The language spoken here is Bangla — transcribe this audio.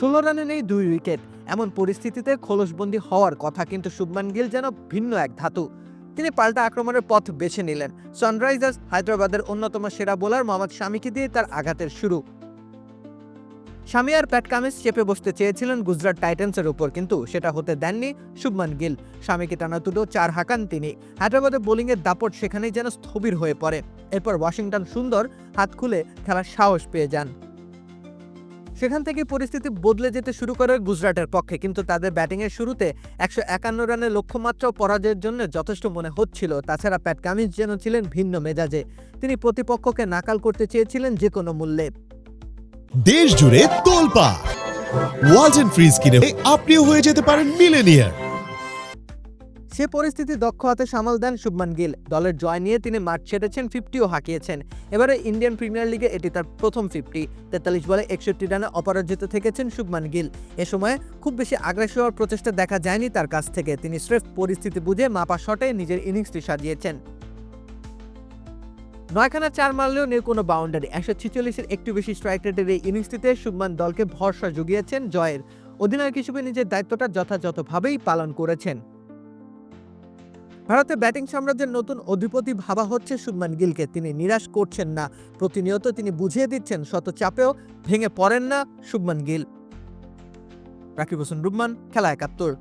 ষোলো রানে নেই দুই উইকেট। এমন পরিস্থিতিতে খোলসবন্দি হওয়ার কথা কিন্তু শুভমান গিল যেন ভিন্ন এক ধাতু। তিনি পাল্টা আক্রমণের পথ বেছে নিলেন। সানরাইজার্স হায়দ্রাবাদের অন্যতম সেরা বোলার মোহাম্মদ শামিকে দিয়ে তার আঘাতের শুরু। স্বামী আর প্যাট কামিন্স চেপে বসতে চেয়েছিলেন গুজরাট টাইটান্সের উপর, কিন্তু সেটা হতে দেননি শুভমান গিল। স্বামীকে টানা তুলো চার হাঁকান তিনি। হায়দ্রাবাদে বোলিংয়ের দাপট সেখানেই যেন স্থবির হয়ে পড়ে। এরপর ওয়াশিংটন সুন্দর হাত খুলে খেলার সাহস পেয়ে যান। সেখান থেকে পরিস্থিতি বদলে যেতে শুরু করে গুজরাটের পক্ষে, কিন্তু তাদের ব্যাটিংয়ের শুরুতে একশো একান্ন রানের লক্ষ্যমাত্রা পরাজয়ের জন্য যথেষ্ট মনে হচ্ছিল। তাছাড়া প্যাট কামিজ যেন ছিলেন ভিন্ন মেজাজে। তিনি প্রতিপক্ষকে নাকাল করতে চেয়েছিলেন যে কোনো মূল্যে। দেশ জুড়ে তোলপা ওয়াজ ফ্রিজ কিনে আপনিও হয়ে যেতে পারেন মিলেনিয়ার। সে পরিস্থিতি দক্ষ হাতে সামাল দেন শুভমান গিল। দলের জয় নিয়ে তিনি মাঠ ছেড়েছেন ফিফটিও হাঁকিয়েছেন। এবারে ইন্ডিয়ান প্রিমিয়ার লিগে এটি তার প্রথম ফিফটি তেতাল্লিশ বলে একষট্টি রানে অপরাজিত থেকেছেন শুভমান গিল। এ সময় খুব বেশি আগ্রাসী হওয়ার প্রচেষ্টা দেখা যায়নি তার কাছ থেকে। তিনি স্রেফ পরিস্থিতি বুঝে মাপা শটে নিজের ইনিংসটি সাজিয়েছেন। নয়খানা চার মারলেও নেই কোনো বাউন্ডারি একশো ছিচল্লিশের একটু বেশি স্ট্রাইক রেটের এই ইনিংসটিতে শুভমান দলকে ভরসা জুগিয়েছেন জয়ের। অধিনায়ক হিসেবে নিজের দায়িত্বটা যথাযথভাবেই পালন করেছেন। ভারতের ব্যাটিং সাম্রাজ্যের নতুন অধিপতি ভাবা হচ্ছে শুভমান গিলকে। তিনি নিরাশ করছেন না। প্রতিনিয়ত তিনি বুঝিয়ে দিচ্ছেন, শত চাপেও ভেঙে পড়েন না শুভমান গিল। রাকিব হোসেন রুম্মান খেলা একাত্তর।